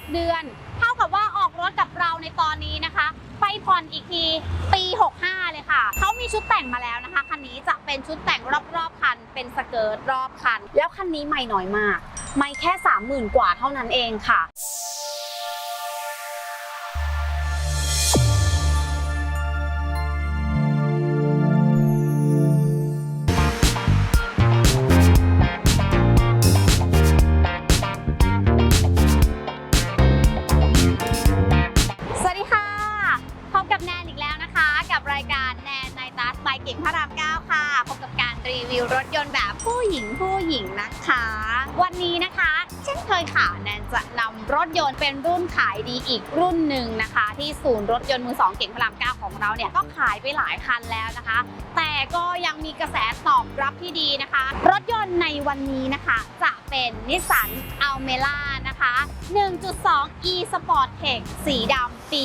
6 เดือน เท่ากับว่าออกรถกับเราในตอนนี้นะคะ ไปผ่อนอีกทีปี 65 เลยค่ะ เขามีชุดแต่งมาแล้วนะคะคันนี้จะเป็นชุดแต่งรอบๆคัน เป็นสเกิร์ตรอบคัน แล้วคันนี้ไม่น้อยมาก ไม่แค่ 30,000 กว่าเท่านั้นเองค่ะ นย์รถยนต์มือสองเก่งพระราม9ของเราเนี่ยก็ขายไปหลายคันแล้วนะคะ แต่ก็ยังมีกระแสตอบรับที่ดีนะคะ รถยนต์ในวันนี้นะคะจะเป็นนิสสันอัลเมล่านะคะ 1.2 e Sport Tech สีดำปี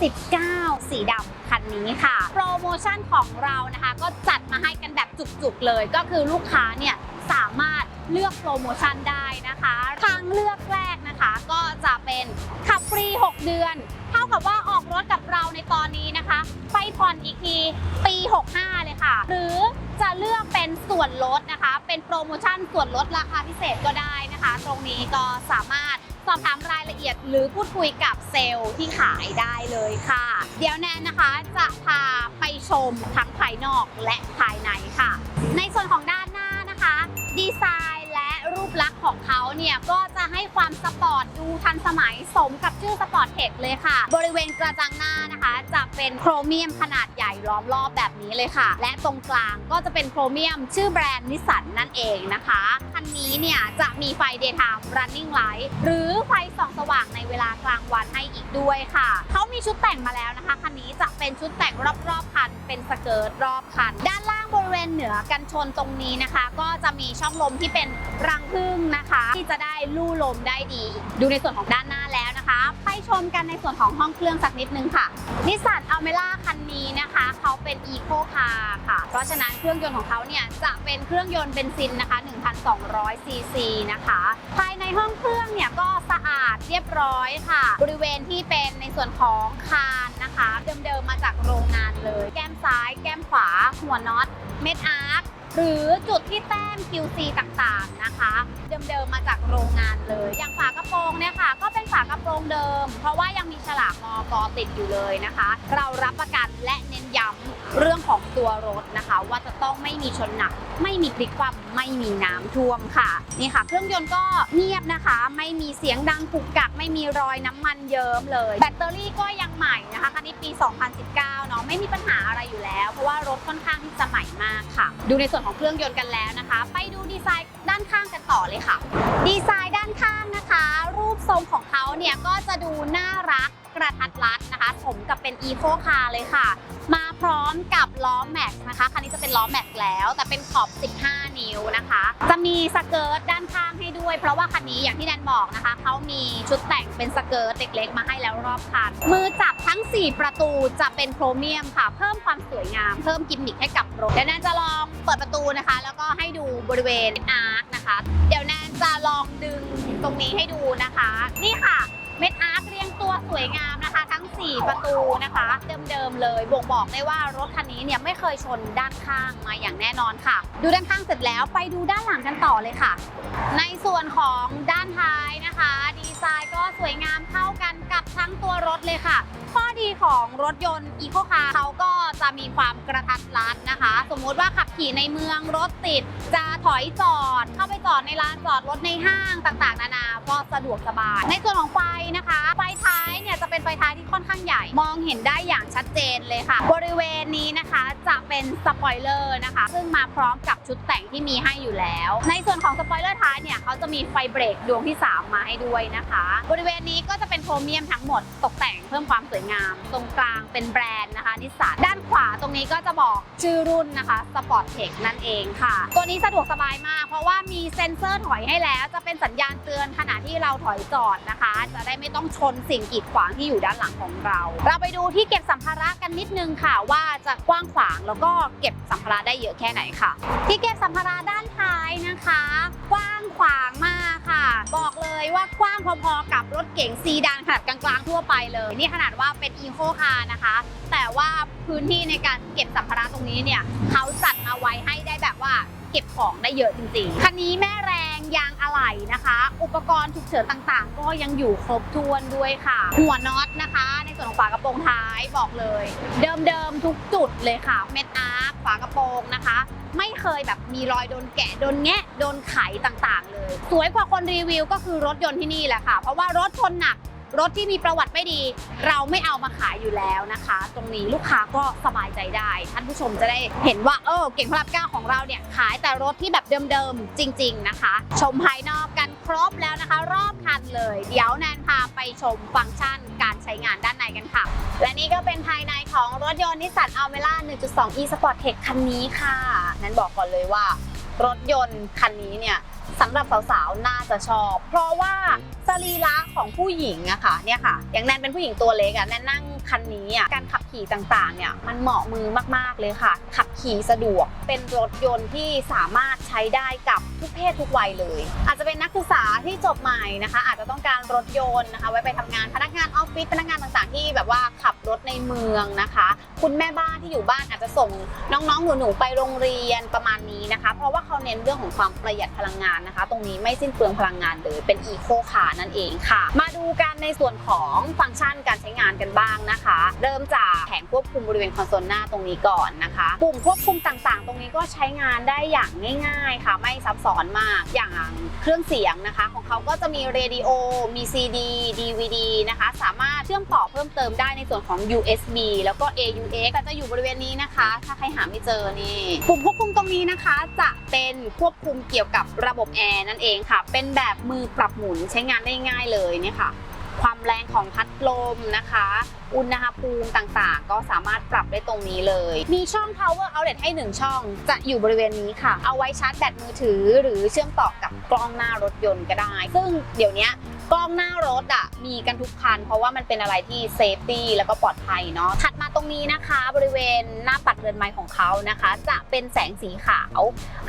2019 สีดำคันนี้ค่ะ โปรโมชั่นของเรานะคะก็จัดมาให้กันแบบจุกๆเลย ก็คือลูกค้าเนี่ยสามารถเลือกโปรโมชั่นได้นะคะ ทางเลือกแรกนะคะก็จะเป็นขับฟรี 6 เดือน เท่ากับว่า รถกับเราในตอนนี้นะคะ ไปผ่อนอีกทีปี 65 เลยค่ะ หรือจะเลือกเป็นส่วนลดนะคะ เป็นโปรโมชั่นส่วนลดราคาพิเศษก็ได้นะคะ ตรงนี้ก็สามารถสอบถามรายละเอียดหรือพูดคุยกับเซลล์ที่ขายได้เลยค่ะ เดี๋ยวแนนนะคะจะพาไปชมทั้งภายนอกและภายในค่ะ ในส่วนของด้านหน้านะคะ ดีไซ ของเขาเนี่ยก็จะให้ความสปอร์ตดูทันสมัยสมกับชื่อสปอร์ตเทคเลยค่ะ บริเวณกระจังหน้านะคะ จะเป็นโครเมียมขนาดใหญ่ล้อมรอบแบบนี้เลยค่ะ และตรงกลางก็จะเป็นโครเมียม ชื่อแบรนด์นิสสันนั่นเองนะคะคันนี้เนี่ยจะมีไฟ daytime running light หรือไฟส่องสว่างในเวลากลางวันให้อีกด้วยค่ะเขามีชุดแต่งมาแล้วนะคะคันนี้จะเป็นชุดแต่งรอบๆคันเป็นสเกิร์ตรอบคันด้านล่าง บริเวณเหนือกันชนตรงนี้นะคะ ก็จะมีช่องลมที่เป็นรังผึ้งนะคะ ที่จะได้ลู่ลมได้ดี ดูในส่วนของด้านหน้า ชมกันในส่วนของห้องเครื่องสักนิดนึงค่ะนิสสันอัลเมล่าคันนี้นะคะ เขาเป็นอีโคคาร์ค่ะ เพราะฉะนั้นเครื่องยนต์ของเขาเนี่ยจะเป็นเครื่องยนต์เบนซินนะคะ 1,200 ซีซีนะคะ ภายในห้องเครื่องเนี่ยก็สะอาดเรียบร้อยค่ะ บริเวณที่เป็นในส่วนของคานนะคะ เดิมๆมาจากโรงงานเลย แก้มซ้าย แก้มขวา หัวน็อต เม็ดอาร์ค หรือจุดที่แต้ม QC ต่างๆนะคะ เดิมๆมาจากโรงงานเลย อย่างฝากระโปรงเนี่ยค่ะ ก็เป็นฝากระโปรงเดิม เพราะว่ายังมีฉลากมอกอติดอยู่เลยนะคะ เรารับประกันและเน้นย้ำเรื่องของตัวรถนะคะ ว่าจะต้องไม่มีชนหนัก ไม่มีพลิกคว่ำไม่มีน้ำท่วมค่ะนี่ค่ะ เครื่องยนต์ก็เงียบนะคะ ไม่มีเสียงดังกุกกัก ไม่มีรอยน้ำมันเยิ้มเลย แบตเตอรี่ก็ยังใหม่นะคะคันนี้ปี 2019เนาะไม่มีปัญหาอะไรอยู่แล้ว เพราะว่ารถค่อนข้างที่จะใหม่มากค่ะ ดูในส่วนของของเครื่องยนต์กันแล้วนะคะ ไปดูดีไซน์ด้านข้างกันต่อเลยค่ะ ดีไซน์ด้านข้างนะคะ รูปทรงของเขาเนี่ยก็จะดูน่ารัก กระทัดรัดนะคะ สมกับเป็นอีโคคาร์เลยค่ะ มาพร้อมกับล้อแม็กซ์นะคะ คันนี้จะเป็นล้อแม็กซ์แล้ว แต่เป็นขอบ 15 นิ้วนะคะ จะมีสเกิร์ตด้านข้างให้ด้วย เพราะว่าคันนี้อย่างที่แดนบอกนะคะ เขามีชุดแต่งเป็นสเกิร์ตเล็กๆ มาให้แล้วรอบคัน มือจับทั้ง 4 ประตูจะเป็นโครเมียมค่ะ เพิ่มความสวยงาม เพิ่มกิมมิคให้กับรถเดี๋ยวแนนจะลองเปิดประตูนะคะ แล้วก็ให้ดูบริเวณอาร์คนะคะ เดี๋ยวแนนจะลองดึงตรงนี้ให้ดูนะคะ นี่ค่ะ เม็ดอาร์คเรียงตัว สวยงาม 4 ประตูนะคะ เดิมๆเลยบ่งบอกได้ว่ารถคันนี้เนี่ยไม่เคยชนด้านข้างมาอย่างแน่นอนค่ะ ดูด้านข้างเสร็จแล้วไปดูด้านหลังกันต่อเลยค่ะ ในส่วนของด้านท้ายนะคะ ดีไซน์ก็สวยงามเข้ากันกับทั้งตัวรถเลยค่ะข้อดีของรถยนต์อีโคคาร์เขาก็จะมีความกระทัดรัดนะคะ สมมุติว่าขับขี่ในเมืองรถติด จะถอยจอด เข้าไปจอดในลานจอดรถในห้างต่างๆ นานาก็สะดวกสบาย ในส่วนของไฟนะคะ ไฟท้ายเนี่ยจะเป็นไฟท้ายที่ค่อนข้างใหญ่ มองเห็นได้อย่างชัดเจนเลยค่ะ บริเวณนี้นะคะจะเป็นสปอยเลอร์นะคะ ซึ่งมาพร้อมกับชุดแต่งที่มีให้อยู่แล้ว ในส่วนของสปอยเลอร์ท้ายเนี่ยเขาจะมีไฟเบรกดวงที่ 3 มาให้ด้วยนะคะ บริเวณนี้ก็จะเป็นโครเมียมทั้งหมดตกแต่งเพิ่มความสวยงามสรงกลางเป็นแบรนด์นะคะนิสสันด้านขวาตรงนี้ก็จะบอกชื่อรุ่นนะคะสปอร์ตเทคนั่นเองค่ะ ตัวนี้สะดวกสบายมาก เพราะว่ามีเซ็นเซอร์ถอยให้แล้ว จะเป็นสัญญาณเตือนขณะที่เราถอยจอดนะคะ จะได้ไม่ต้องชนสิ่งกีดขวางที่อยู่ด้านหลังของเรา เราไปดูที่เก็บสัมภาระกันนิดนึงค่ะ ว่าจะกว้างขวางแล้วก็เก็บสัมภาระได้เยอะแค่ไหนค่ะ ที่เก็บสัมภาระด้านท้ายนะคะ กว้างขวางมากค่ะ บอกเลยว่ากว้างพอๆกับรถเก๋งซีดานขนาดกลางๆทั่วไปเลย นี่ขนาดว่าเป็นอีโคคาร์นะคะ แต่ว่าพื้นที่ในการเก็บสัมภาระตรงนี้เนี่ยเขาจัดมาไว้ให้ได้แบบว่า เก็บของได้เยอะจริงๆ คันนี้แม่แรงยางอะไหล่นะคะ อุปกรณ์ฉุกเฉินต่างๆ ก็ยังอยู่ครบถ้วนด้วยค่ะ หัวน็อตนะคะ ในส่วนของฝากระโปรงท้ายบอกเลย เดิมๆทุกจุดเลยค่ะ เม็ดอาร์คฝากระโปรงนะคะ ไม่เคยแบบมีรอยโดนแกะโดนแงะโดนไขต่างๆ เลย สวยกว่าคนรีวิวก็คือรถยนต์ที่นี่แหละค่ะ เพราะว่ารถชนหนัก รถที่มีประวัติไม่ดี เราไม่เอามาขายอยู่แล้วนะคะ ตรงนี้ลูกค้าก็สบายใจได้ ท่านผู้ชมจะได้เห็นว่าเออเก่งพลับก้าของเราเนี่ยขายแต่รถที่แบบเดิมๆจริง ๆนะคะ ชมภายนอกกันครบแล้วนะคะ รอบคันเลย เดี๋ยวแนนพาไปชมฟังก์ชันการใช้งานด้านในกันค่ะ และนี่ก็เป็นภายในของรถยนต์นิสสันอัลเมล่า1.2 e Sport Tech คันนี้ค่ะ นั้นบอกก่อนเลยว่า รถยนต์คันนี้เนี่ยสำหรับสาวๆ น่าจะชอบ เพราะว่าสรีระของผู้หญิงอะค่ะเนี่ยค่ะ อย่างแนนเป็นผู้หญิงตัวเล็กอะแนนนั่ง คันนี้อะการขับขี่ต่างๆเนี่ยมันเหมาะมือมากๆเลยค่ะ ขับขี่สะดวกเป็นรถยนต์ที่สามารถใช้ได้กับทุกเพศทุกวัยเลย อาจจะเป็นนักศึกษาที่จบใหม่นะคะ อาจจะต้องการรถยนต์นะคะ ไว้ไปทำงานพนักงานออฟฟิศพนักงานต่างๆ ที่แบบว่าขับรถในเมืองนะคะ คุณแม่บ้านที่อยู่บ้านอาจจะส่งน้องๆหนูๆไปโรงเรียนประมาณนี้นะคะ เพราะว่าเขาเน้นเรื่องของความประหยัดพลังงานนะคะ ตรงนี้ไม่สิ้นเปลืองพลังงานเลยเป็นอีโคคาร์นั่นเองค่ะ มาดูกันในส่วนของฟังก์ชันการใช้งานกันบ้างนะนะคะ เริ่มจากแผงควบคุมบริเวณคอนโซลหน้าตรงนี้ก่อนนะคะปุ่มควบคุมต่างๆ ตรงนี้ก็ใช้งานได้อย่างง่าย ๆ ค่ะ ไม่ซับซ้อนมากอย่างเครื่องเสียงนะคะ ของเขาก็จะมีเรดิโอมี CD DVD นะคะ สามารถเชื่อมต่อเพิ่มเติมได้ในส่วนของ USB แล้วก็ AUX ก็จะอยู่บริเวณนี้นะคะ ถ้าใครหาไม่เจอนี่ปุ่มควบคุมตรงนี้นะคะ จะเป็นควบคุมเกี่ยวกับระบบแอร์นั่นเองค่ะ เป็นแบบมือปรับหมุนใช้งานได้ง่ายเลยเนี่ยค่ะ ความแรงของพัดลมนะคะ อุณหภูมิต่างๆ ก็สามารถปรับได้ตรงนี้เลย มีช่อง power outlet ให้ 1 ช่อง จะอยู่บริเวณนี้ค่ะ เอาไว้ชาร์จแบตมือถือ หรือเชื่อมต่อกับกล้องหน้ารถยนต์ก็ได้ ซึ่งเดี๋ยวนี้ กล้องหน้ารถอะมีกันทุกคัน เพราะว่ามันเป็นอะไรที่เซฟตี้แล้วก็ปลอดภัยเนาะถัดมาตรงนี้นะคะ บริเวณหน้าปัดเรือนไม้ของเขานะคะ จะเป็นแสงสีขาว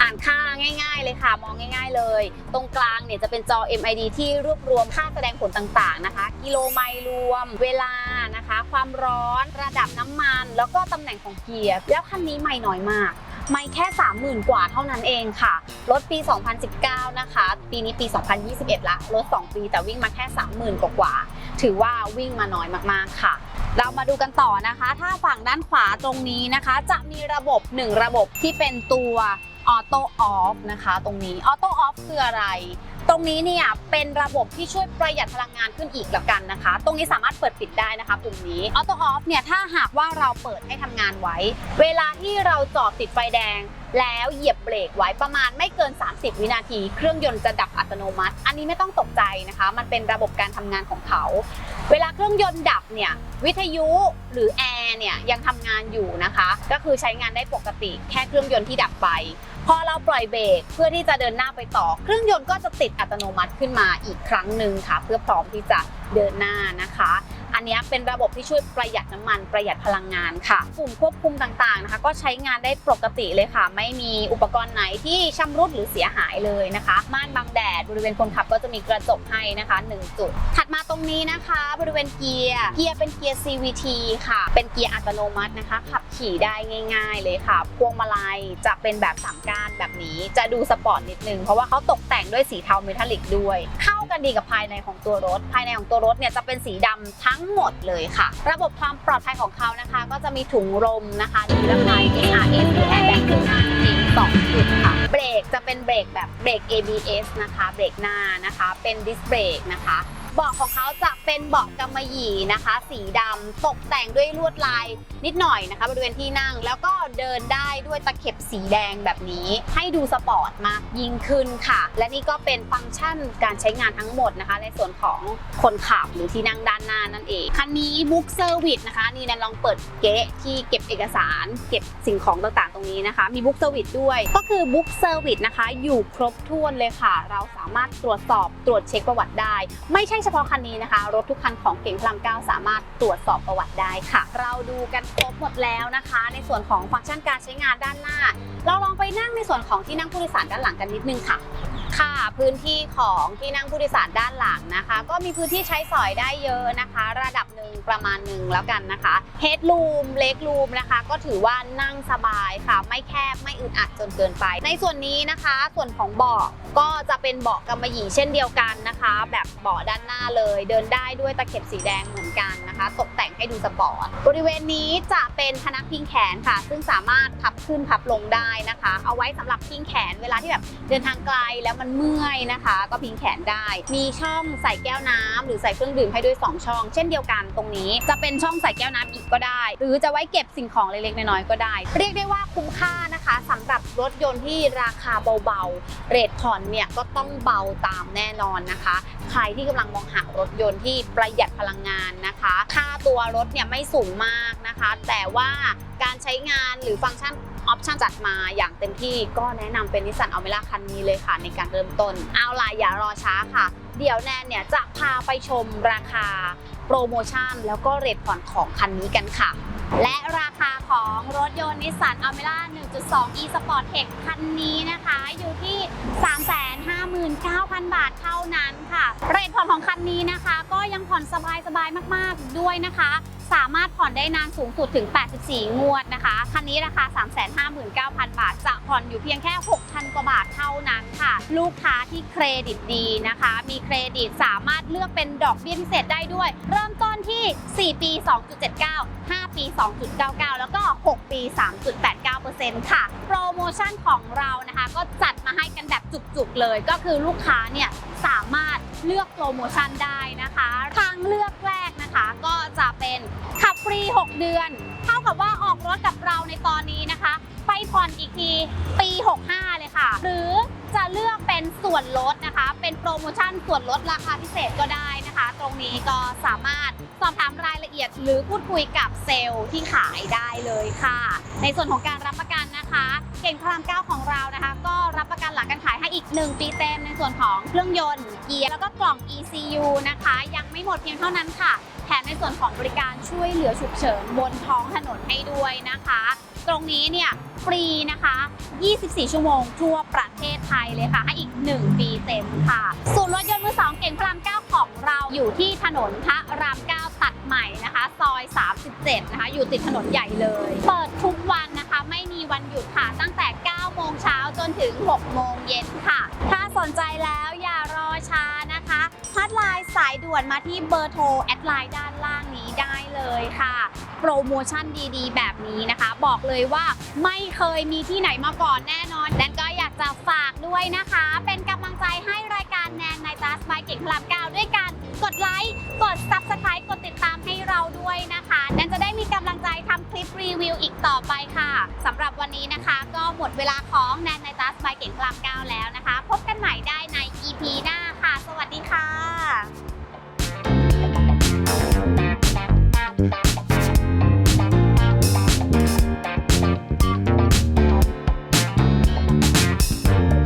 อ่านค่าง่าย ๆ เลยค่ะ มองง่าย ๆ เลย ตรงกลางเนี่ยจะเป็นจอ MID ที่รวบรวมค่าแสดงผลต่างๆนะคะ กิโลไมล์รวม เวลานะคะ ความร้อนระดับน้ำมัน แล้วก็ตำแหน่งของเกียร์แล้วคันนี้ไม่น้อยมาก ไม่แค่ 30,000 กว่าเท่านั้นเองค่ะ รถปี 2019 นะคะ ปีนี้ปี 2021 ละ รถ 2 ปีแต่วิ่งมาแค่ 30,000 กว่ากว่า ถือว่าวิ่งมาน้อยมากๆค่ะ เรามาดูกันต่อนะคะ ถ้าฝั่งด้านขวาตรงนี้นะคะ จะมีระบบ 1 ระบบที่เป็นตัวออโต้ออฟนะคะ ตรงนี้ออโต้ออฟคืออะไร ตรงนี้เนี่ยเป็นระบบที่ช่วยประหยัดพลังงานขึ้นอีกแล้วกันนะคะ ตรงนี้สามารถเปิดปิดได้นะคะปุ่มนี้ออโต้ออฟเนี่ยถ้าหากว่าเราเปิดให้ทำงานไว้ เวลาที่เราจอดติดไฟแดง แล้วเหยียบเบรกไว้ประมาณไม่เกิน 30 วินาที เครื่องยนต์จะดับอัตโนมัติ อันนี้ไม่ต้องตกใจนะคะ มันเป็นระบบการทำงานของเขา เวลาเครื่องยนต์ดับเนี่ยวิทยุหรือแอร์เนี่ยยังทำงานอยู่นะคะ ก็คือใช้งานได้ปกติแค่เครื่องยนต์ที่ดับไป พอเราปล่อยเบรกเพื่อที่จะเดินหน้าไปต่อ เครื่องยนต์ก็จะติดอัตโนมัติขึ้นมาอีกครั้งหนึ่งค่ะ เพื่อพร้อมที่จะเดินหน้านะคะ อันนี้เป็นระบบที่ช่วยประหยัดน้ำมันประหยัดพลังงานค่ะปุ่มควบคุมต่างๆนะคะก็ใช้งานได้ปกติเลยค่ะ ไม่มีอุปกรณ์ไหนที่ชำรุดหรือเสียหายเลยนะคะ ม่านบังแดดบริเวณคนขับก็จะมีกระจกให้นะคะ 1 จุด ถัดมาตรงนี้นะคะ บริเวณเกียร์เกียร์เป็นเกียร์ CVT ค่ะ เป็นเกียร์อัตโนมัตินะคะ ขับขี่ได้ง่าย ๆ เลยค่ะ พวงมาลัยจะเป็นแบบสามก้านแบบนี้จะดูสปอร์ตนิดนึง เพราะว่าเขาตกแต่งด้วยสีเทาเมทัลลิกด้วย เข้ากันดีกับภายในของตัวรถ ภายในของตัวรถเนี่ยจะเป็นสีดำทั้งหมดเลยค่ะ ระบบความปลอดภัยของเขานะคะ ก็จะมีถุงลมนะคะนิรภัย SRS หรือแอร์แบ็กข้างหน้าองสองจุดค่ะ เบรกจะเป็นเบรกแบบเบรก ABS นะคะ เบรกหน้านะคะ เป็นดิสเบรกนะคะ เบาะของเขาจะเป็นเบาะกำมะหยี่นะคะ สีดำตกแต่งด้วยลวดลายนิดหน่อยนะคะ บริเวณที่นั่งแล้วก็เดินได้ด้วยตะเข็บสีแดงแบบนี้ ให้ดูสปอร์ตมากยิ่งขึ้นค่ะ และนี่ก็เป็นฟังก์ชันการใช้งานทั้งหมดนะคะ ในส่วนของคนขับหรือที่นั่งด้านหน้านั่นเอง คันนี้บุ๊กเซอร์วิสนะคะ นี่นนลองเปิดเก๊ะที่เก็บเอกสาร เก็บสิ่งของต่างๆ ตรงนี้นะคะ มีบุ๊กเซอร์วิสด้วย ก็คือบุ๊กเซอร์วิสนะคะ อยู่ครบถ้วนเลยค่ะ เราสามารถตรวจสอบตรวจเช็คประวัติได้ ไม่ใช่เฉพาะคันนี้นะคะ รถทุกคันของเก่งพลังเก้าสามารถตรวจสอบประวัติได้ค่ะ เราดูกันครบหมดแล้วนะคะ ในส่วนของฟังก์ชันการใช้งานด้านหน้า เราลองไปนั่งในส่วนของที่นั่งผู้โดยสารด้านหลังกันนิดนึงค่ะ ค่ะพื้นที่ของที่นั่งผู้โดยสารด้านหลังนะคะ ก็มีพื้นที่ใช้สอยได้เยอะนะคะ ระดับหนึ่งประมาณหนึ่งแล้วกันนะคะเฮดรูมเล็กรูมนะคะ ก็ถือว่านั่งสบายค่ะ ไม่แคบไม่อึดอัดจนเกินไป ในส่วนนี้นะคะ ส่วนของเบาะก็จะเป็นเบาะกำมะหยี่เช่นเดียวกันนะคะ แบบเบาะด้านหน้าเลย เดินได้ด้วยตะเข็บสีแดงเหมือนกันนะคะ ตกแต่งให้ดูสปอร์ตบริเวณนี้จะเป็นพนักพิงแขนค่ะ ซึ่งสามารถพับขึ้นพับลงได้นะคะ เอาไว้สำหรับพิงแขนเวลาที่แบบเดินทางไกลแล้วมันเมื่อยนะคะ ก็พิงแขนได้ มีช่องใส่แก้วน้ำหรือใส่เครื่องดื่มให้ด้วย 2 ช่อง เช่นเดียวกันตรงนี้ จะเป็นช่องใส่แก้วน้ำอีกก็ได้ หรือจะไว้เก็บสิ่งของเล็กๆน้อยๆก็ได้ เรียกได้ว่าคุ้มค่านะคะสำหรับรถยนต์ที่ราคาเบาๆ เรทผ่อนเนี่ยก็ต้องเบาตามแน่นอนนะคะ ใครที่กำลังมองหารถยนต์ที่ประหยัดพลังงานนะคะ ค่าตัวรถเนี่ยไม่สูงมากนะคะ แต่ว่าการใช้งานหรือฟังก์ชัน ออปชันจัดมาอย่างเต็มที่ก็แนะนำเป็นนิสสันอัลเมล่าคันนี้เลยค่ะในการเริ่มต้น เอาล่ะอย่ารอช้าค่ะ เดี๋ยวแนนเนี่ยจะพาไปชมราคาโปรโมชั่นแล้วก็เรทผ่อนของคันนี้กันค่ะและราคาของรถยนต์นิสสันอัลเมล่า1.2 e Sport Tech คันนี้นะคะ อยู่ที่ 359,000 บาทเท่านั้นค่ะ เรทผ่อนของคันนี้นะคะ ก็ยังผ่อนสบายๆมาก ๆ ด้วยนะคะ สามารถผ่อนได้นานสูงสุดถึง 84 งวดนะคะ คันนี้ราคา 359,000 บาท จะผ่อนอยู่เพียงแค่ 6,000 กว่าบาทเท่านั้นค่ะ ลูกค้าที่เครดิตดีนะคะ มีเครดิตสามารถเลือกเป็นดอกเบี้ยพิเศษได้ด้วย เริ่มต้นที่ 4 ปี 2.79 5 ปี 2.99 แล้วก็ 6 ปี 3.89%ค่ะ โปรโมชั่นของเรานะคะ ก็จัดมาให้กันแบบจุกๆเลย ก็คือลูกค้าเนี่ยสามารถเลือกโปรโมชั่นได้นะคะ 6 เดือน เท่ากับว่าออกรถกับเราในตอนนี้นะคะ ไปผ่อนอีกทีปี 65 เลยค่ะ หรือจะเลือกเป็นส่วนลดนะคะ เป็นโปรโมชั่นส่วนลดราคาพิเศษก็ได้นะคะ ตรงนี้ก็สามารถสอบถามรายละเอียดหรือพูดคุยกับเซลล์ที่ขายได้เลยค่ะ ในส่วนของการรับประกันนะคะ เก่งพระรามเก้าของเรานะคะ ก็รับประกันหลังการขายให้อีก 1 ปีเต็มในส่วนของเครื่องยนต์เกียร์แล้วก็กล่อง ECU นะคะ ยังไม่หมดเพียงเท่านั้นค่ะ แถมในส่วนของบริการช่วยเหลือฉุกเฉินบนท้องถนนให้ด้วยนะคะ ตรงนี้เนี่ยฟรีนะคะ 24 ชั่วโมงทั่วประเทศไทยเลยค่ะ ให้อีก 1 ปีเต็มค่ะ ศูนย์รถยนต์มือสองเก่งพระราม 9 ของเราอยู่ที่ถนนพระราม 9 ตัดใหม่นะคะ ซอย 37 นะคะ อยู่ติดถนนใหญ่เลย เปิดทุกวันนะคะ ไม่มีวันหยุดค่ะ ตั้งแต่ 9 โมงเช้าจนถึง 6 โมงเย็นค่ะ ถ้าสนใจแล้ว สายด่วนมาที่เบอร์โทรแอดไลน์ด้านล่างนี้ได้เลยค่ะ โปรโมชั่นดีๆ แบบนี้นะคะ บอกเลยว่าไม่เคยมีที่ไหนมาก่อนแน่นอนแดนก็อยากจะฝากด้วยนะคะ เป็นกำลังใจให้รายการแนนในตัสบายเก่งพลามเก้าด้วยการกดไลค์กด Subscribe กดติดตามให้เราด้วยนะคะแดนจะได้มีกำลังใจทำคลิปรีวิวอีกต่อไปค่ะสำหรับวันนี้นะคะ ก็หมดเวลาของแนนในตัสบายเก่งพลามเก้าแล้วนะคะ พบกันใหม่ได้ใน